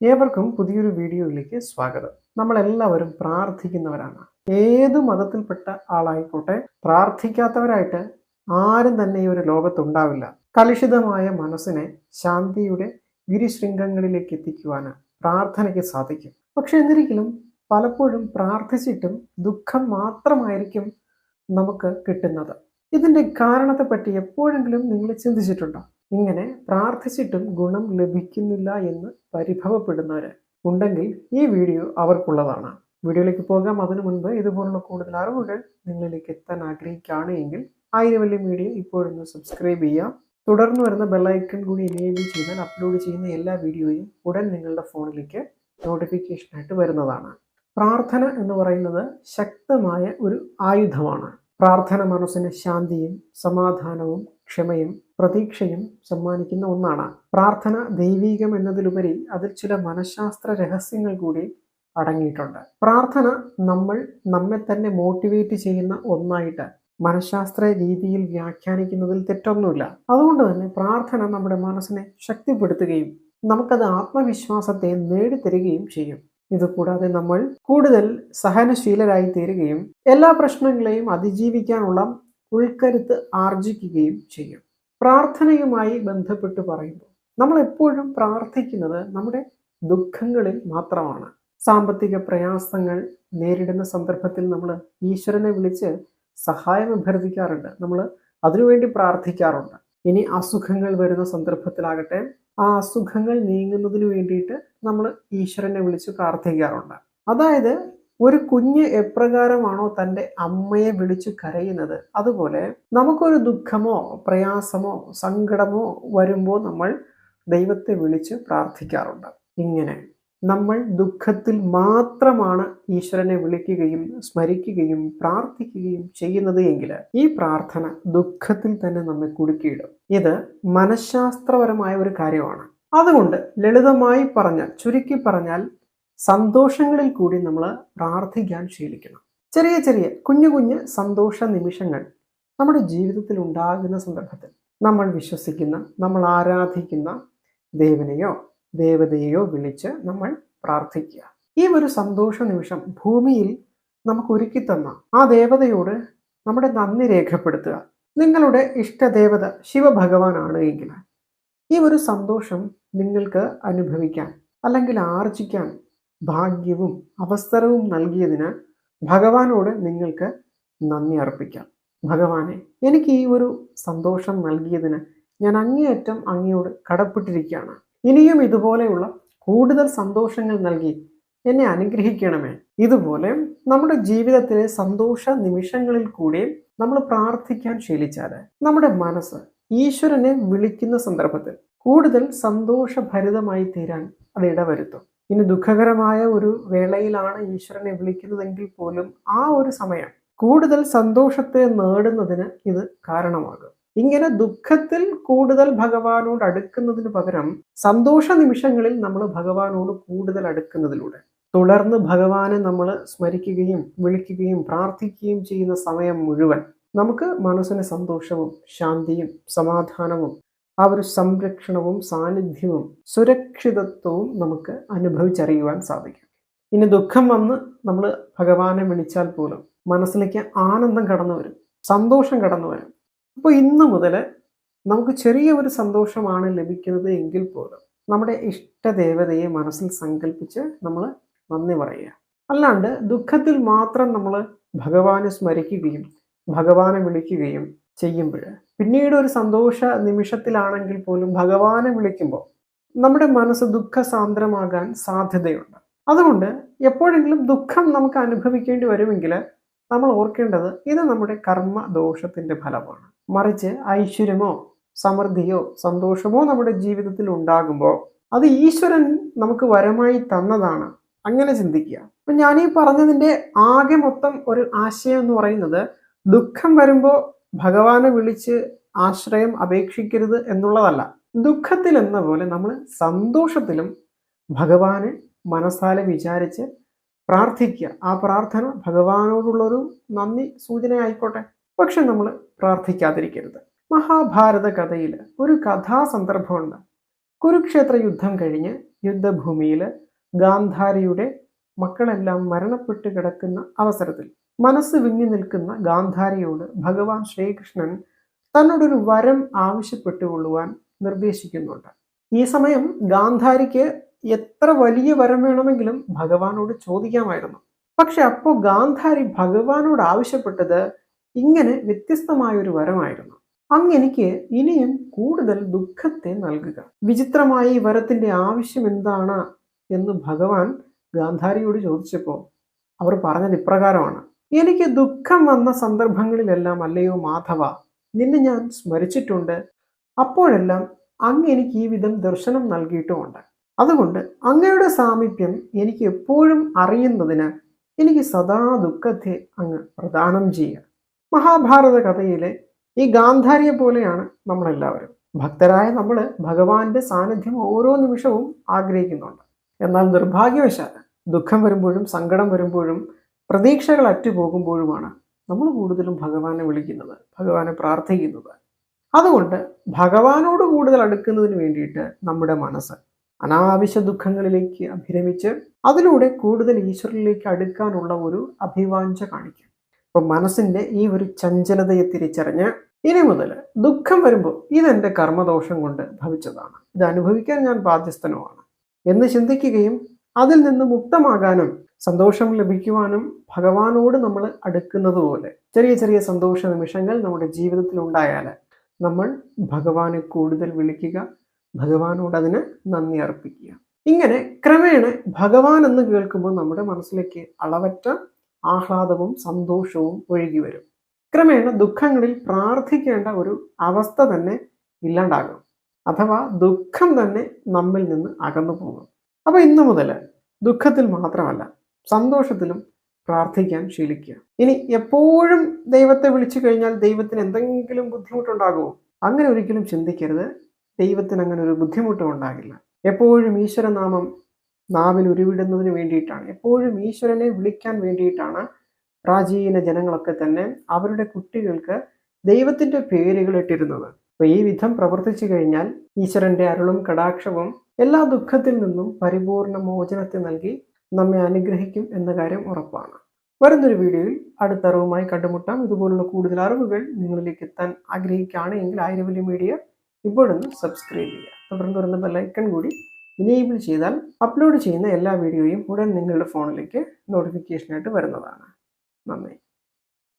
ഏവർക്കും പുതിയൊരു വീഡിയോയിലേക്ക് സ്വാഗതം. നമ്മളെല്ലാവരും പ്രാർത്ഥിക്കുന്നവരാണ്. ഏത് മതത്തിൽപ്പെട്ട ആളായിക്കോട്ടെ പ്രാർത്ഥിക്കാത്തവരായിട്ട് ആരും തന്നെ ഈ ഒരു ലോകത്തുണ്ടാവില്ല. കലുഷിതമായ മനസ്സിനെ ശാന്തിയുടെ ഗിരിശൃംഗങ്ങളിലേക്ക് എത്തിക്കുവാൻ പ്രാർത്ഥനയ്ക്ക് സാധിക്കും. പക്ഷെ എന്നിരിക്കലും പലപ്പോഴും പ്രാർത്ഥിച്ചിട്ടും ദുഃഖം മാത്രമായിരിക്കും നമുക്ക് കിട്ടുന്നത്. ഇതിന്റെ കാരണത്തെപ്പറ്റി എപ്പോഴെങ്കിലും നിങ്ങൾ ചിന്തിച്ചിട്ടുണ്ടോ? ഇങ്ങനെ പ്രാർത്ഥിച്ചിട്ടും ഗുണം ലഭിക്കുന്നില്ല എന്ന് പരിഭവപ്പെടുന്നവർ ഉണ്ടെങ്കിൽ ഈ വീഡിയോ അവർക്കുള്ളതാണ്. വീഡിയോയിലേക്ക് പോകാം. അതിനു മുൻപ് ഇതുപോലുള്ള കൂടുതൽ അറിവുകൾ നിങ്ങളിലേക്ക് എത്താൻ ആഗ്രഹിക്കുകയാണ് എങ്കിൽ ആയിരം വലിയ മീഡിയ ഇപ്പോഴൊന്ന് സബ്സ്ക്രൈബ് ചെയ്യാം. തുടർന്ന് വരുന്ന ബെല്ലൈക്കൺ കൂടി എനേബിൾ ചെയ്താൽ അപ്ലോഡ് ചെയ്യുന്ന എല്ലാ വീഡിയോയും ഉടൻ നിങ്ങളുടെ ഫോണിലേക്ക് നോട്ടിഫിക്കേഷനായിട്ട് വരുന്നതാണ്. പ്രാർത്ഥന എന്ന് പറയുന്നത് ശക്തമായ ഒരു ആയുധമാണ്. പ്രാർത്ഥന മനസ്സിന് ശാന്തിയും സമാധാനവും ക്ഷമയും പ്രതീക്ഷയും സമ്മാനിക്കുന്ന ഒന്നാണ്. പ്രാർത്ഥന ദൈവീകം എന്നതിലുപരി അതിൽ ചില മനഃശാസ്ത്ര രഹസ്യങ്ങൾ കൂടി അടങ്ങിയിട്ടുണ്ട്. പ്രാർത്ഥന നമ്മൾ നമ്മെ തന്നെ മോട്ടിവേറ്റ് ചെയ്യുന്ന ഒന്നായിട്ട് മനഃശാസ്ത്ര രീതിയിൽ വ്യാഖ്യാനിക്കുന്നതിൽ തെറ്റൊന്നുമില്ല. അതുകൊണ്ട് തന്നെ പ്രാർത്ഥന നമ്മുടെ മനസ്സിനെ ശക്തിപ്പെടുത്തുകയും നമുക്കത് ആത്മവിശ്വാസത്തെ നേടിത്തരികയും ചെയ്യും. ഇതുകൂടാതെ നമ്മൾ കൂടുതൽ സഹനശീലരായി തീരുകയും എല്ലാ പ്രശ്നങ്ങളെയും അതിജീവിക്കാനുള്ള ഉൾക്കരുത്ത് ആർജിക്കുകയും ചെയ്യും. പ്രാർത്ഥനയുമായി ബന്ധപ്പെട്ട് പറയുമ്പോൾ നമ്മൾ എപ്പോഴും പ്രാർത്ഥിക്കുന്നത് നമ്മുടെ ദുഃഖങ്ങളിൽ മാത്രമാണ്. സാമ്പത്തിക പ്രയാസങ്ങൾ നേരിടുന്ന സന്ദർഭത്തിൽ നമ്മൾ ഈശ്വരനെ വിളിച്ച് സഹായം അഭ്യർത്ഥിക്കാറുണ്ട്. നമ്മൾ അതിനുവേണ്ടി പ്രാർത്ഥിക്കാറുണ്ട്. ഇനി അസുഖങ്ങൾ വരുന്ന സന്ദർഭത്തിലാകട്ടെ ആ അസുഖങ്ങൾ നീങ്ങുന്നതിന് വേണ്ടിയിട്ട് നമ്മൾ ഈശ്വരനെ വിളിച്ച് പ്രാർത്ഥിക്കാറുണ്ട്. അതായത് ഒരു കുഞ്ഞ് എപ്രകാരമാണോ തന്റെ അമ്മയെ വിളിച്ചു കരയുന്നത്? അതുപോലെ നമുക്കൊരു ദുഃഖമോ പ്രയാസമോ സങ്കടമോ വരുമ്പോൾ നമ്മൾ ദൈവത്തെ വിളിച്ച് പ്രാർത്ഥിക്കാറുണ്ട്. ഇങ്ങനെ നമ്മൾ ദുഃഖത്തിൽ മാത്രമാണ് ഈശ്വരനെ വിളിക്കുകയും സ്മരിക്കുകയും പ്രാർത്ഥിക്കുകയും ചെയ്യുന്നത് എങ്കിൽ ഈ പ്രാർത്ഥന ദുഃഖത്തിൽ തന്നെ നമ്മെ കുടുക്കിയിടും. ഇത് മനഃശാസ്ത്രപരമായ ഒരു കാര്യമാണ്. അതുകൊണ്ട് ലളിതമായി പറഞ്ഞാൽ ചുരുക്കി പറഞ്ഞാൽ സന്തോഷങ്ങളിൽ കൂടി നമ്മൾ പ്രാർത്ഥിക്കാൻ ശീലിക്കണം. ചെറിയ ചെറിയ കുഞ്ഞു കുഞ്ഞ് സന്തോഷ നിമിഷങ്ങൾ നമ്മുടെ ജീവിതത്തിൽ ഉണ്ടാകുന്ന സന്ദർഭത്തിൽ നമ്മൾ വിശ്വസിക്കുന്ന നമ്മൾ ആരാധിക്കുന്ന ദേവനെയോ ദേവതയെയോ വിളിച്ച് നമ്മൾ പ്രാർത്ഥിക്കുക. ഈ ഒരു സന്തോഷ നിമിഷം ഭൂമിയിൽ നമുക്ക് ഒരുക്കി തന്ന ആ ദേവതയോട് നമ്മുടെ നന്ദി രേഖപ്പെടുത്തുക. നിങ്ങളുടെ ഇഷ്ടദേവത ശിവഭഗവാനാണ് എങ്കിൽ ഈ ഒരു സന്തോഷം നിങ്ങൾക്ക് അനുഭവിക്കാൻ അല്ലെങ്കിൽ ആർജിക്കാൻ ഭാഗ്യവും അവസരവും നൽകിയതിന് ഭഗവാനോട് നിങ്ങൾക്ക് നന്ദി അർപ്പിക്കാം. ഭഗവാനെ എനിക്ക് ഈ ഒരു സന്തോഷം നൽകിയതിന് ഞാൻ അങ്ങേയറ്റം അങ്ങയോട് കടപ്പെട്ടിരിക്കുകയാണ്. ഇനിയും ഇതുപോലെയുള്ള കൂടുതൽ സന്തോഷങ്ങൾ നൽകി എന്നെ അനുഗ്രഹിക്കണമേ. ഇതുപോലെ നമ്മുടെ ജീവിതത്തിലെ സന്തോഷ നിമിഷങ്ങളിൽ കൂടി നമ്മൾ പ്രാർത്ഥിക്കാൻ ശീലിച്ചാൽ നമ്മുടെ മനസ്സ് ഈശ്വരനെ വിളിക്കുന്ന സന്ദർഭത്തിൽ കൂടുതൽ സന്തോഷഭരിതമായി തീരാൻ അത് ഇടവരുത്തും. ഇനി ദുഃഖകരമായ ഒരു വേളയിലാണ് ഈശ്വരനെ വിളിക്കുന്നതെങ്കിൽ പോലും ആ ഒരു സമയം കൂടുതൽ സന്തോഷത്തെ നേടുന്നതിന് ഇത് കാരണമാകും. ഇങ്ങനെ ദുഃഖത്തിൽ കൂടുതൽ ഭഗവാനോട് അടുക്കുന്നതിന് പകരം സന്തോഷ നിമിഷങ്ങളിൽ നമ്മൾ ഭഗവാനോട് കൂടുതൽ അടുക്കുന്നതിലൂടെ തുടർന്ന് ഭഗവാനെ നമ്മൾ സ്മരിക്കുകയും വിളിക്കുകയും പ്രാർത്ഥിക്കുകയും ചെയ്യുന്ന സമയം മുഴുവൻ നമുക്ക് മനസ്സിന് സന്തോഷവും ശാന്തിയും സമാധാനവും ആ ഒരു സംരക്ഷണവും സാന്നിധ്യവും സുരക്ഷിതത്വവും നമുക്ക് അനുഭവിച്ചറിയുവാൻ സാധിക്കും. ഇനി ദുഃഖം വന്ന് നമ്മൾ ഭഗവാനെ വിളിച്ചാൽ പോലും മനസ്സിലേക്ക് ആനന്ദം കടന്നു വരും സന്തോഷം കടന്നു വരും. അപ്പോൾ ഇന്ന് മുതൽ നമുക്ക് ചെറിയ ഒരു സന്തോഷമാണ് ലഭിക്കുന്നത് എങ്കിൽ പോലും നമ്മുടെ ഇഷ്ടദേവതയെ മനസ്സിൽ സങ്കല്പിച്ച് നമ്മൾ നന്ദി പറയുക. അല്ലാണ്ട് ദുഃഖത്തിൽ മാത്രം നമ്മൾ ഭഗവാനെ സ്മരിക്കുകയും ഭഗവാനെ വിളിക്കുകയും ചെയ്യുമ്പോൾ. പിന്നീട് ഒരു സന്തോഷ നിമിഷത്തിലാണെങ്കിൽ പോലും ഭഗവാനെ വിളിക്കുമ്പോൾ നമ്മുടെ മനസ്സ് ദുഃഖസാന്ദ്രമാകാൻ സാധ്യതയുണ്ട്. അതുകൊണ്ട് എപ്പോഴെങ്കിലും ദുഃഖം നമുക്ക് അനുഭവിക്കേണ്ടി വരുമെങ്കിൽ നമ്മൾ ഓർക്കേണ്ടത് ഇത് നമ്മുടെ കർമ്മ ദോഷത്തിന്റെ ഫലമാണ്. മറിച്ച് ഐശ്വര്യമോ സമൃദ്ധിയോ സന്തോഷമോ നമ്മുടെ ജീവിതത്തിൽ ഉണ്ടാകുമ്പോൾ അത് ഈശ്വരൻ നമുക്ക് വരമായി തന്നതാണ്. അങ്ങനെ ചിന്തിക്കുക. അപ്പൊ ഞാൻ ഈ പറഞ്ഞതിന്റെ ആകെ മൊത്തം ഒരു ആശയം എന്ന് പറയുന്നത് ദുഃഖം വരുമ്പോൾ ഭഗവാനെ വിളിച്ച് ആശ്രയം അപേക്ഷിക്കരുത് എന്നുള്ളതല്ല. ദുഃഖത്തിൽ എന്ന പോലെ നമ്മൾ സന്തോഷത്തിലും ഭഗവാനെ മനസ്സാലെ വിചാരിച്ച് പ്രാർത്ഥിക്കുക. ആ പ്രാർത്ഥന ഭഗവാനോടുള്ളൊരു നന്ദി സൂചന ആയിക്കോട്ടെ. പക്ഷെ നമ്മൾ പ്രാർത്ഥിക്കാതിരിക്കരുത്. മഹാഭാരത കഥയിൽ ഒരു കഥാസന്ദർഭമുണ്ട്. കുരുക്ഷേത്ര യുദ്ധം കഴിഞ്ഞ് യുദ്ധഭൂമിയിൽ ഗാന്ധാരിയുടെ മക്കളെല്ലാം മരണപ്പെട്ട് കിടക്കുന്ന അവസരത്തിൽ. മനസ്സ് വിങ്ങി നിൽക്കുന്ന ഗാന്ധാരിയോട് ഭഗവാൻ ശ്രീകൃഷ്ണൻ തന്നോടൊരു വരം ആവശ്യപ്പെട്ടുകൊള്ളുവാൻ നിർദ്ദേശിക്കുന്നുണ്ട്. ഈ സമയം ഗാന്ധാരിക്ക് എത്ര വലിയ വരം വേണമെങ്കിലും ഭഗവാനോട് ചോദിക്കാമായിരുന്നു. പക്ഷെ അപ്പോൾ ഗാന്ധാരി ഭഗവാനോട് ആവശ്യപ്പെട്ടത് ഇങ്ങനെ വ്യത്യസ്തമായ ഒരു വരമായിരുന്നു അങ്ങെനിക്ക് ഇനിയും കൂടുതൽ ദുഃഖത്തെ നൽകുക. വിചിത്രമായ ഈ വരത്തിന്റെ ആവശ്യം എന്താണ് എന്ന് ഭഗവാൻ ഗാന്ധാരിയോട് ചോദിച്ചപ്പോൾ അവർ പറഞ്ഞത് ഇപ്രകാരമാണ്. എനിക്ക് ദുഃഖം വന്ന സന്ദർഭങ്ങളിലെല്ലാം അല്ലയോ മാധവ നിന്നെ ഞാൻ സ്മരിച്ചിട്ടുണ്ട്. അപ്പോഴെല്ലാം അങ്ങ് എനിക്ക് ഈ വിധം ദർശനം നൽകിയിട്ടുമുണ്ട്. അതുകൊണ്ട് അങ്ങയുടെ സാമീപ്യം എനിക്ക് എപ്പോഴും അറിയുന്നതിന് എനിക്ക് സദാ ദുഃഖത്തെ അങ്ങ് പ്രദാനം ചെയ്യുക. മഹാഭാരത കഥയിലെ ഈ ഗാന്ധാരിയെ പോലെയാണ് നമ്മളെല്ലാവരും. ഭക്തരായ നമ്മൾ ഭഗവാന്റെ സാന്നിധ്യം ഓരോ നിമിഷവും ആഗ്രഹിക്കുന്നുണ്ട്. എന്നാൽ നിർഭാഗ്യവശാൽ ദുഃഖം വരുമ്പോഴും സങ്കടം വരുമ്പോഴും പ്രതീക്ഷകൾ അറ്റുപോകുമ്പോഴുമാണ് നമ്മൾ കൂടുതലും ഭഗവാനെ വിളിക്കുന്നത് ഭഗവാനെ പ്രാർത്ഥിക്കുന്നത്. അതുകൊണ്ട് ഭഗവാനോട് കൂടുതൽ അടുക്കുന്നതിന് വേണ്ടിയിട്ട് നമ്മുടെ മനസ്സ് അനാവശ്യ ദുഃഖങ്ങളിലേക്ക് അഭിരമിച്ച് അതിലൂടെ കൂടുതൽ ഈശ്വരനിലേക്ക് അടുക്കാനുള്ള ഒരു അഭിവാഞ്ച കാണിക്കും. അപ്പം മനസ്സിന്റെ ഈ ഒരു ചഞ്ചലതയെ തിരിച്ചറിഞ്ഞ് ഇനി മുതൽ ദുഃഖം വരുമ്പോൾ ഇതെന്റെ കർമ്മദോഷം കൊണ്ട് ഭവിച്ചതാണ്. ഇത് അനുഭവിക്കാൻ ഞാൻ ബാധ്യസ്ഥനുമാണ്. എന്ന് ചിന്തിക്കുകയും അതിൽ നിന്ന് മുക്തമാകാനും സന്തോഷം ലഭിക്കുവാനും ഭഗവാനോട് നമ്മൾ അടുക്കുന്നത് പോലെ ചെറിയ ചെറിയ സന്തോഷ നിമിഷങ്ങൾ നമ്മുടെ ജീവിതത്തിൽ ഉണ്ടായാൽ നമ്മൾ ഭഗവാനെ കൂടുതൽ വിളിക്കുക ഭഗവാനോട് അതിന് നന്ദി അർപ്പിക്കുക. ഇങ്ങനെ ക്രമേണ ഭഗവാൻ എന്ന് കേൾക്കുമ്പോൾ നമ്മുടെ മനസ്സിലേക്ക് അളവറ്റ ആഹ്ലാദവും സന്തോഷവും ഒഴുകി വരും. ക്രമേണ ദുഃഖങ്ങളിൽ പ്രാർത്ഥിക്കേണ്ട ഒരു അവസ്ഥ തന്നെ ഇല്ലാണ്ടാകും. അഥവാ ദുഃഖം തന്നെ നമ്മിൽ നിന്ന് അകന്നു പോകും. അപ്പൊ ഇന്നു മുതൽ ദുഃഖത്തിൽ മാത്രമല്ല സന്തോഷത്തിലും പ്രാർത്ഥിക്കാൻ ശീലിക്കുക. ഇനി എപ്പോഴും ദൈവത്തെ വിളിച്ചു കഴിഞ്ഞാൽ ദൈവത്തിന് എന്തെങ്കിലും ബുദ്ധിമുട്ടുണ്ടാകുമോ? അങ്ങനെ ഒരിക്കലും ചിന്തിക്കരുത്. ദൈവത്തിന് അങ്ങനെ ഒരു ബുദ്ധിമുട്ടും ഉണ്ടാകില്ല. എപ്പോഴും ഈശ്വരനാമം നാവിൽ ഉരുവിടുന്നതിന് വേണ്ടിയിട്ടാണ്. എപ്പോഴും ഈശ്വരനെ വിളിക്കാൻ വേണ്ടിയിട്ടാണ് പ്രാചീന ജനങ്ങളൊക്കെ തന്നെ അവരുടെ കുട്ടികൾക്ക് ദൈവത്തിന്റെ പേരുകൾ ഇട്ടിരുന്നത്. അപ്പൊ ഈ വിധം പ്രവർത്തിച്ചു കഴിഞ്ഞാൽ ഈശ്വരന്റെ അരുളും കടാക്ഷവും എല്ലാ ദുഃഖത്തിൽ നിന്നും പരിപൂർണ മോചനത്തെ നൽകി നമ്മെ അനുഗ്രഹിക്കും എന്ന കാര്യം ഉറപ്പാണ്. വരുന്നൊരു വീഡിയോയിൽ അടുത്ത അറിവുമായി കണ്ടുമുട്ടാം. ഇതുപോലുള്ള കൂടുതൽ അറിവുകൾ നിങ്ങളിലേക്ക് എത്താൻ ആഗ്രഹിക്കുകയാണ് എങ്കിൽ ആയിരവലി മീഡിയ ഇപ്പോഴൊന്ന് സബ്സ്ക്രൈബ് ചെയ്യുക. തുടർന്ന് വരുന്ന ബെല്ലൈക്കൺ കൂടി ഇനേബിൾ ചെയ്താൽ അപ്ലോഡ് ചെയ്യുന്ന എല്ലാ വീഡിയോയും ഉടൻ നിങ്ങളുടെ ഫോണിലേക്ക് നോട്ടിഫിക്കേഷനായിട്ട് വരുന്നതാണ്. നന്ദി.